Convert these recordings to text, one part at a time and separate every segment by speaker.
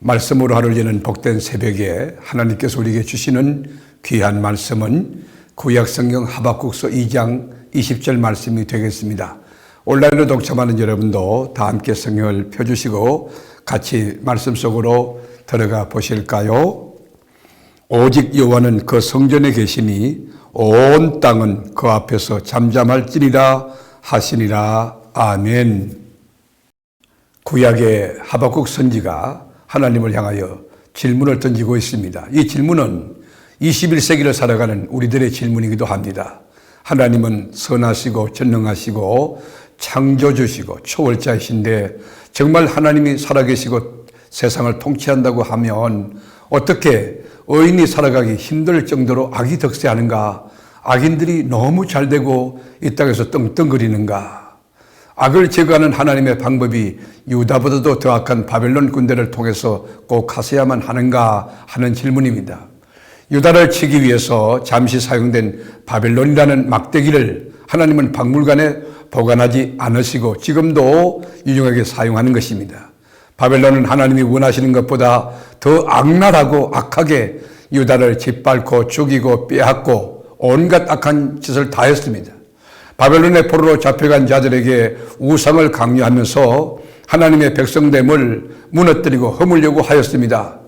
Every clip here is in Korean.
Speaker 1: 말씀으로 하루를 여는 복된 새벽에 하나님께서 우리에게 주시는 귀한 말씀은 구약 성경 하박국서 2장 20절 말씀이 되겠습니다. 온라인으로 동참하는 여러분도 다 함께 성경을 펴주시고 같이 말씀 속으로 들어가 보실까요? 오직 여호와는 그 성전에 계시니 온 땅은 그 앞에서 잠잠할지니라 하시니라 아멘. 구약의 하박국 선지가 하나님을 향하여 질문을 던지고 있습니다. 이 질문은 21세기를 살아가는 우리들의 질문이기도 합니다. 하나님은 선하시고 전능하시고 창조주시고 초월자이신데 정말 하나님이 살아계시고 세상을 통치한다고 하면 어떻게 의인이 살아가기 힘들 정도로 악이 득세하는가? 악인들이 너무 잘 되고 이 땅에서 떵떵거리는가? 악을 제거하는 하나님의 방법이 유다보다도 더 악한 바벨론 군대를 통해서 꼭 하셔야만 하는가 하는 질문입니다. 유다를 치기 위해서 잠시 사용된 바벨론이라는 막대기를 하나님은 박물관에 보관하지 않으시고 지금도 유용하게 사용하는 것입니다. 바벨론은 하나님이 원하시는 것보다 더 악랄하고 악하게 유다를 짓밟고 죽이고 빼앗고 온갖 악한 짓을 다 했습니다. 바벨론의 포로로 잡혀간 자들에게 우상을 강요하면서 하나님의 백성됨을 무너뜨리고 허물려고 하였습니다.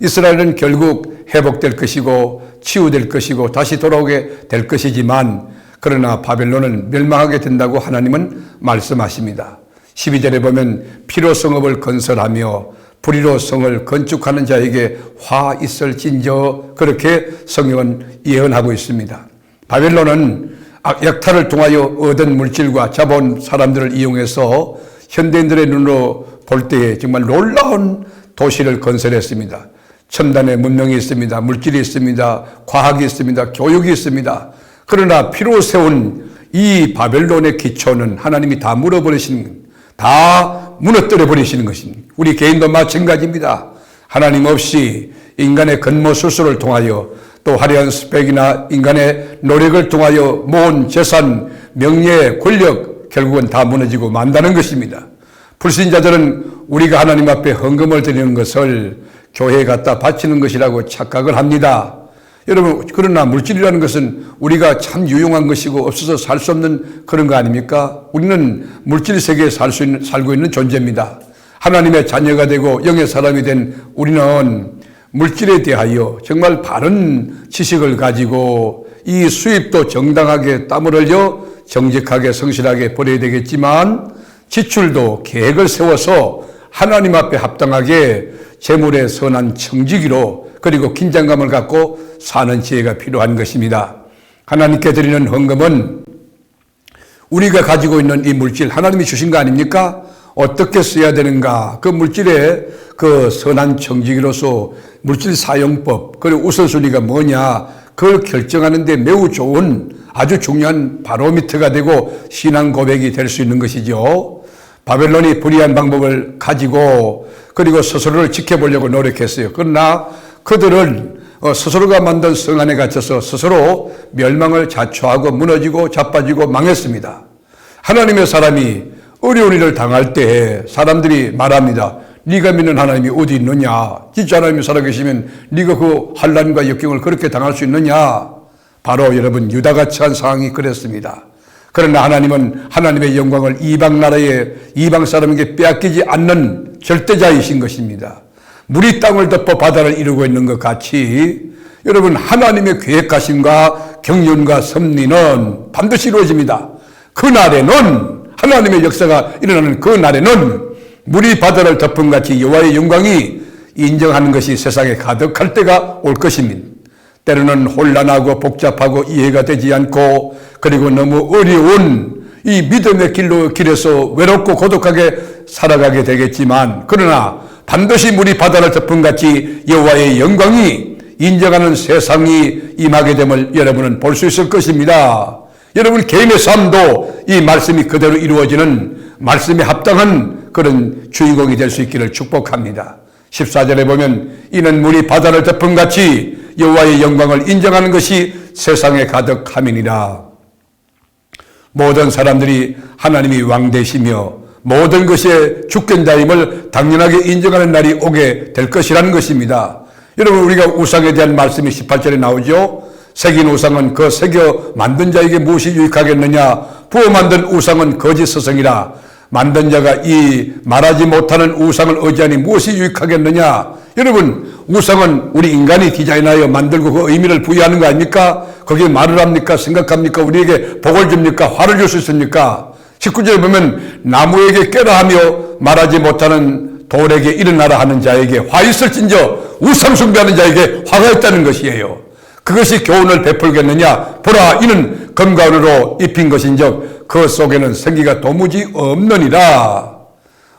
Speaker 1: 이스라엘은 결국 회복될 것이고 치유될 것이고 다시 돌아오게 될 것이지만 그러나 바벨론은 멸망하게 된다고 하나님은 말씀하십니다. 12절에 보면 피로 성읍을 건설하며 불의로 성을 건축하는 자에게 화 있을진저 그렇게 성경은 예언하고 있습니다. 바벨론은 약탈을 통하여 얻은 물질과 자본 사람들을 이용해서 현대인들의 눈으로 볼 때에 정말 놀라운 도시를 건설했습니다. 첨단의 문명이 있습니다. 물질이 있습니다. 과학이 있습니다. 교육이 있습니다. 그러나 피로 세운 이 바벨론의 기초는 하나님이 다 물어버리시는, 다 무너뜨려 버리시는 것입니다. 우리 개인도 마찬가지입니다. 하나님 없이 인간의 겉모술수를 통하여 또 화려한 스펙이나 인간의 노력을 통하여 모은 재산, 명예, 권력 결국은 다 무너지고 만다는 것입니다. 불신자들은 우리가 하나님 앞에 헌금을 드리는 것을 교회에 갖다 바치는 것이라고 착각을 합니다. 여러분, 그러나 물질이라는 것은 우리가 참 유용한 것이고 없어서 살 수 없는 그런 거 아닙니까? 우리는 물질 세계에 살 수 있는, 살고 있는 존재입니다. 하나님의 자녀가 되고 영의 사람이 된 우리는 물질에 대하여 정말 바른 지식을 가지고 이 수입도 정당하게 땀을 흘려 정직하게 성실하게 벌어야 되겠지만 지출도 계획을 세워서 하나님 앞에 합당하게 재물의 선한 청지기로 그리고 긴장감을 갖고 사는 지혜가 필요한 것입니다. 하나님께 드리는 헌금은 우리가 가지고 있는 이 물질 하나님이 주신 거 아닙니까? 어떻게 써야 되는가? 그 물질의 그 선한 청지기로서 물질 사용법, 그리고 우선순위가 뭐냐? 그걸 결정하는데 매우 좋은 아주 중요한 바로미터가 되고 신앙 고백이 될 수 있는 것이죠. 바벨론이 불의한 방법을 가지고 그리고 스스로를 지켜보려고 노력했어요. 그러나 그들은 어, 스스로가 만든 성 안에 갇혀서 스스로 멸망을 자초하고 무너지고 자빠지고 망했습니다. 하나님의 사람이 어려운 일을 당할 때 사람들이 말합니다. 네가 믿는 하나님이 어디 있느냐? 진짜 하나님이 살아계시면 네가 그 환란과 역경을 그렇게 당할 수 있느냐? 바로 여러분 유다같이 한 상황이 그랬습니다. 그러나 하나님은 하나님의 영광을 이방 나라의 이방 사람에게 빼앗기지 않는 절대자이신 것입니다. 물이 땅을 덮어 바다를 이루고 있는 것 같이 여러분 하나님의 계획하심과 경륜과 섭리는 반드시 이루어집니다. 그날에는 하나님의 역사가 일어나는 그 날에는 물이 바다를 덮은 같이 여호와의 영광이 인정하는 것이 세상에 가득할 때가 올 것입니다. 때로는 혼란하고 복잡하고 이해가 되지 않고 그리고 너무 어려운 이 믿음의 길로 길에서 외롭고 고독하게 살아가게 되겠지만 그러나 반드시 물이 바다를 덮은 같이 여호와의 영광이 인정하는 세상이 임하게 됨을 여러분은 볼 수 있을 것입니다. 여러분 개인의 삶도 이 말씀이 그대로 이루어지는 말씀에 합당한 그런 주인공이 될 수 있기를 축복합니다. 14절에 보면 이는 물이 바다를 덮은 같이 여호와의 영광을 인정하는 것이 세상에 가득함이니라. 모든 사람들이 하나님이 왕 되시며 모든 것에 주권 자임을 당연하게 인정하는 날이 오게 될 것이라는 것입니다. 여러분 우리가 우상에 대한 말씀이 18절에 나오죠. 새긴 우상은 그 새겨 만든 자에게 무엇이 유익하겠느냐 부어 만든 우상은 거짓 스승이라 만든 자가 이 말하지 못하는 우상을 의지하니 무엇이 유익하겠느냐 여러분 우상은 우리 인간이 디자인하여 만들고 그 의미를 부여하는 거 아닙니까? 거기에 말을 합니까? 생각합니까? 우리에게 복을 줍니까? 화를 줄 수 있습니까? 19절에 보면 나무에게 깨라 하며 말하지 못하는 돌에게 일어나라 하는 자에게 화 있을진저 우상 숭배하는 자에게 화가 있다는 것이에요. 그것이 교훈을 베풀겠느냐? 보라 이는 검가운으로 입힌 것인즉 그 속에는 생기가 도무지 없느니라.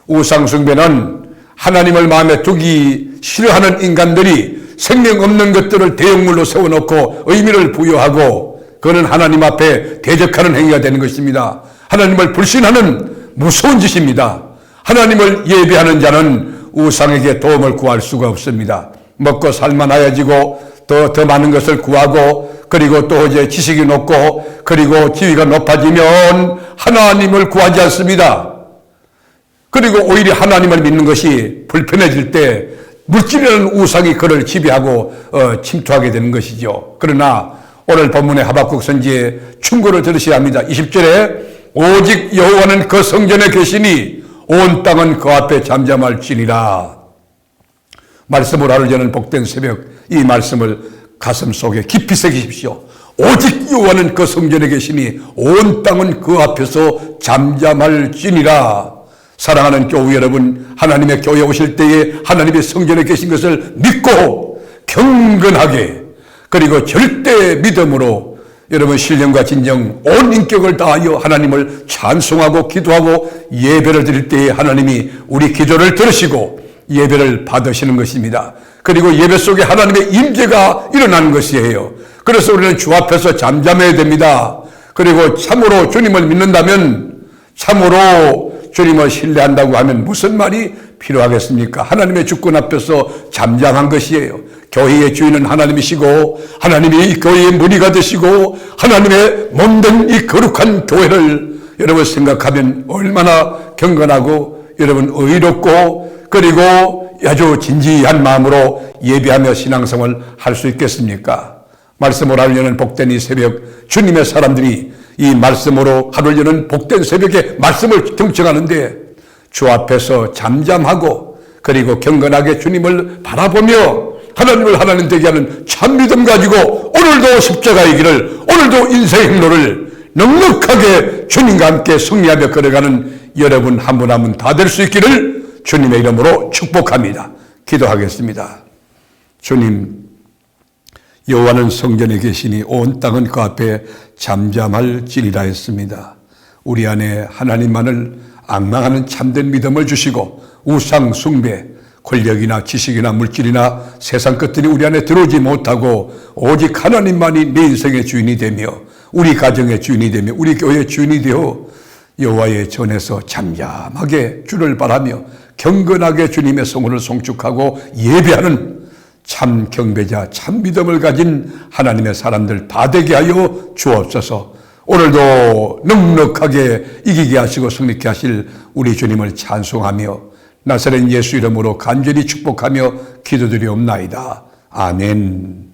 Speaker 1: 우상 숭배는 하나님을 마음에 두기 싫어하는 인간들이 생명 없는 것들을 대형물로 세워놓고 의미를 부여하고 그는 하나님 앞에 대적하는 행위가 되는 것입니다. 하나님을 불신하는 무서운 짓입니다. 하나님을 예배하는 자는 우상에게 도움을 구할 수가 없습니다. 먹고 살만 하여지고 더, 더 많은 것을 구하고 그리고 또 이제 지식이 높고 그리고 지위가 높아지면 하나님을 구하지 않습니다. 그리고 오히려 하나님을 믿는 것이 불편해질 때 물질이라는 우상이 그를 지배하고 어, 침투하게 되는 것이죠. 그러나 오늘 본문의 하박국 선지의 충고를 들으셔야 합니다. 20절에 오직 여호와는 그 성전에 계시니 온 땅은 그 앞에 잠잠할지니라. 말씀을 하루 저는 복된 새벽 이 말씀을 가슴 속에 깊이 새기십시오. 오직 여호와는 그 성전에 계시니 온 땅은 그 앞에서 잠잠할지니라. 사랑하는 교우 여러분, 하나님의 교회 오실 때에 하나님의 성전에 계신 것을 믿고 경건하게 그리고 절대 믿음으로 여러분 신령과 진정 온 인격을 다하여 하나님을 찬송하고 기도하고 예배를 드릴 때에 하나님이 우리 기도를 들으시고 예배를 받으시는 것입니다. 그리고 예배 속에 하나님의 임재가 일어나는 것이에요. 그래서 우리는 주 앞에서 잠잠해야 됩니다. 그리고 참으로 주님을 믿는다면 참으로 주님을 신뢰한다고 하면 무슨 말이 필요하겠습니까? 하나님의 주권 앞에서 잠잠한 것이에요. 교회의 주인은 하나님이시고 하나님이 교회의 무리가 되시고 하나님의 몸된 이 거룩한 교회를 여러분 생각하면 얼마나 경건하고 여러분 의롭고 그리고 아주 진지한 마음으로 예배하며 신앙생활 할 수 있겠습니까? 말씀을 하려는 복된 이 새벽 주님의 사람들이 이 말씀으로 하루 여는 복된 새벽에 말씀을 경청하는데 주 앞에서 잠잠하고 그리고 경건하게 주님을 바라보며 하나님을 하나님 되게 하는 참 믿음 가지고 오늘도 십자가의 길을 오늘도 인생의 행로를 넉넉하게 주님과 함께 승리하며 걸어가는 여러분 한 분 한 분 다 될 수 있기를 주님의 이름으로 축복합니다. 기도하겠습니다. 주님 여호와는 성전에 계시니 온 땅은 그 앞에 잠잠할지니라 했습니다. 우리 안에 하나님만을 악망하는 참된 믿음을 주시고 우상 숭배, 권력이나 지식이나 물질이나 세상 것들이 우리 안에 들어오지 못하고 오직 하나님만이 내 인생의 주인이 되며 우리 가정의 주인이 되며 우리 교회의 주인이 되어 여호와의 전에서 잠잠하게 주를 바라며 경건하게 주님의 성원을 송축하고 예배하는 참 경배자, 참 믿음을 가진 하나님의 사람들 다 되게 하여 주옵소서. 오늘도 넉넉하게 이기게 하시고 승리케 하실 우리 주님을 찬송하며 나사렛 예수 이름으로 간절히 축복하며 기도드리옵나이다. 아멘.